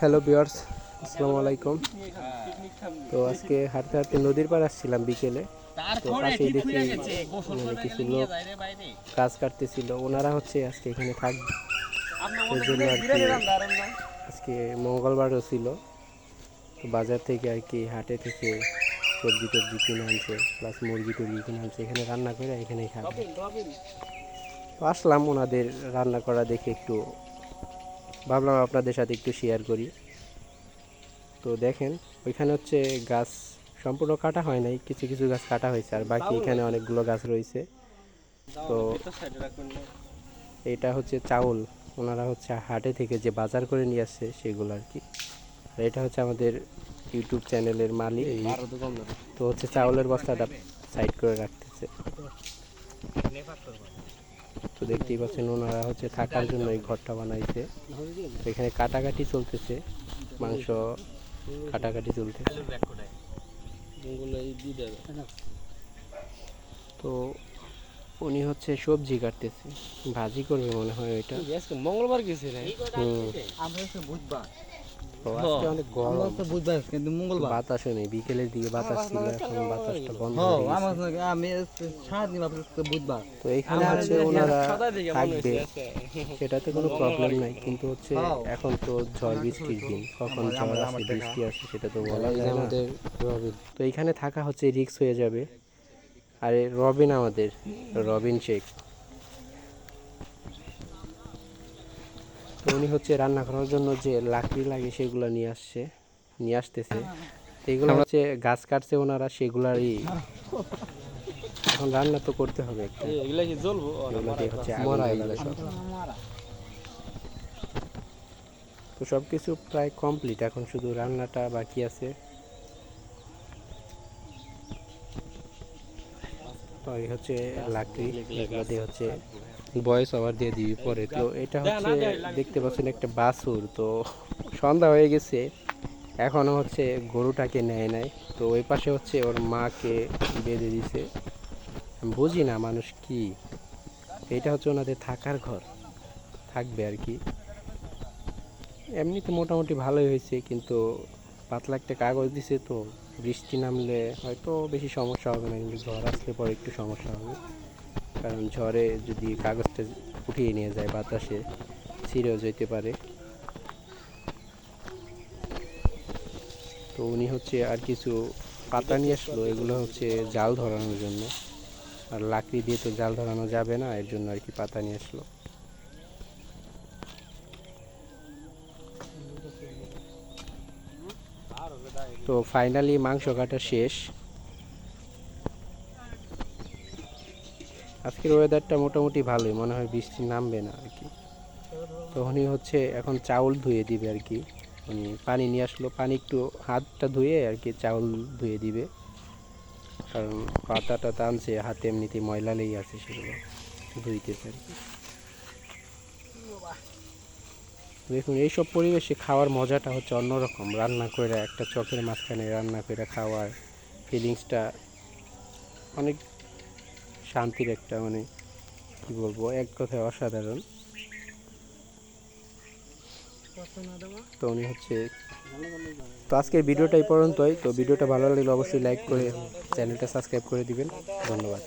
Hello বিয়ার্স আসসালামু আলাইকুম তো আজকে হাঁটতে হাঁটতে নদীর পাড় আসছিলাম বিকেলে। তো পাশেই দেখি মানে কিছু লোক গাছ কাটতেছিল। ওনারা হচ্ছে আজকে এখানে থাকবে এই জন্য আর কি আজকে মঙ্গলবারও ছিল। তো বাজার থেকে আর কি হাটে থেকে সবজি টবজি কিনে আনছে প্লাস মুরগি টুরগি কিনে আনছে। এখানে রান্না করে এখানেই খাবে। তো আসলাম ওনাদের রান্না করা দেখে একটু ভাবলাম আপনাদের সাথে একটু শেয়ার করি। তো দেখেন ওইখানে হচ্ছে গাছ সম্পূর্ণ কাটা হয় নাই কিছু কিছু গাছ কাটা হয়েছে আর বাকি এখানে অনেকগুলো গাছ রয়েছে। তো এটা হচ্ছে চাউল। ওনারা হচ্ছে হাটে থেকে যে বাজার করে নিয়ে আসছে সেগুলো আর কি। আর এটা হচ্ছে আমাদের ইউটিউব চ্যানেলের মালিক। তো হচ্ছে চাউলের বস্তাটা সাইড করে রাখতেছে। তো দেখতেই পাচ্ছেন ওনারা হচ্ছে থাকার জন্য এই ঘরটা বানাইছে। এখানে কাটাকাটি চলতেছে মাংস কাটাকাটি চলতেছে। তো উনি হচ্ছে সবজি কাটতেছে ভাজি করবে মনে হয় ওইটা। মঙ্গলবার গেছে হুম। আমরা বুধবার। কিন্তু মঙ্গলবার। নেই বিকেলের দিকে বাতাস ছিল এখন বাতাসটা বন্ধ হ্যাঁ হয়ে গেছে। আমি সারাদিন বুধবার। তো এখানে হচ্ছে ওনারা থাকবে। সেটাতে কোনো প্রবলেম নাই কিন্তু হচ্ছে হ্যাঁ। এখন তো ঝড় বৃষ্টির দিন। কখন ঝড় আসে বৃষ্টি আসে সেটা তো বলা যায় না। তো এখানে থাকা হচ্ছে রিক্স হয়ে যাবে। আরে রবিন আমাদের রবিন শেখ। তো উনি হচ্ছে রান্না করার জন্য যে লাকড়ি লাগে সেগুলো নিয়ে আসছে নিয়ে আসতেছে। এগুলো হচ্ছে গাছ কাটছে ওনারা সেগুলারই এখন রান্না তো করতে হবে একটা। এগুলা কি জ্বলবো? হচ্ছে আগুন জ্বালাবে সব। তো সব কিছু প্রায় কমপ্লিট এখন শুধু রান্নাটা বাকি আছে। তো এই হচ্ছে লাকড়ি এগুলো দিয়ে হচ্ছে বয়স আবার দিয়ে দিবি পরে। তো এটা হচ্ছে দেখতে পাচ্ছেন একটা বাছুর তো সন্ধ্যা হয়ে গেছে এখনও হচ্ছে গরুটাকে নেয় নাই। তো ওই পাশে হচ্ছে ওর মাকে বেঁধে দিছে। বুঝি না মানুষ কি। এটা হচ্ছে ওনাদের থাকার ঘর। থাকবে আর কি। এমনিতে মোটামুটি ভালোই হয়েছে কিন্তু পাতলা একটা কাগজ দিছে তো। বৃষ্টি নামলে হয়তো বেশি সমস্যা হবে না কিন্তু ঝড় আসলে পরে একটু সমস্যা হবে। কারণ ঝড়ে যদি কাগজটা উঠিয়ে নিয়ে যায় বাতাসে, ছিঁড়েও যেতে পারে। তো উনি হচ্ছে আর কিছু পাতা নিয়ে আসলো, এগুলো হচ্ছে জাল ধরানোর জন্য। আর লাকড়ি দিয়ে তো জাল ধরানো যাবে না, এর জন্য আর কি পাতা নিয়ে আসলো। তো ফাইনালি মাংস কাটা শেষ। আজকের ওয়েদারটা মোটামুটি ভালোই, মনে হয় বৃষ্টি নামবে না আর কি। তো উনি হচ্ছে এখন চাউল ধুয়ে দিবে আর কি। উনি পানি নিয়ে আসলো, পানি একটু হাতটা ধুয়ে আর কি চাউল ধুয়ে দিবে। কারণ পাতাটা টানছে হাতে এমনিতে ময়লা লেগে আছে সেগুলো ধুইতেছে আর কি। দেখুন, এইসব পরিবেশে খাওয়ার মজাটা হচ্ছে অন্যরকম। রান্না করে একটা চকের মাঝখানে রান্না করে খাওয়ার ফিলিংসটা অনেক শান্তির একটা মানে কি বলব, এক কথায় অসাধারণ। তো উনি হচ্ছে তো আজকের ভিডিওটা এই পর্যন্তই। তো ভিডিওটা ভালো লাগলে অবশ্যই লাইক করে চ্যানেলটা সাবস্ক্রাইব করে দিবেন। ধন্যবাদ।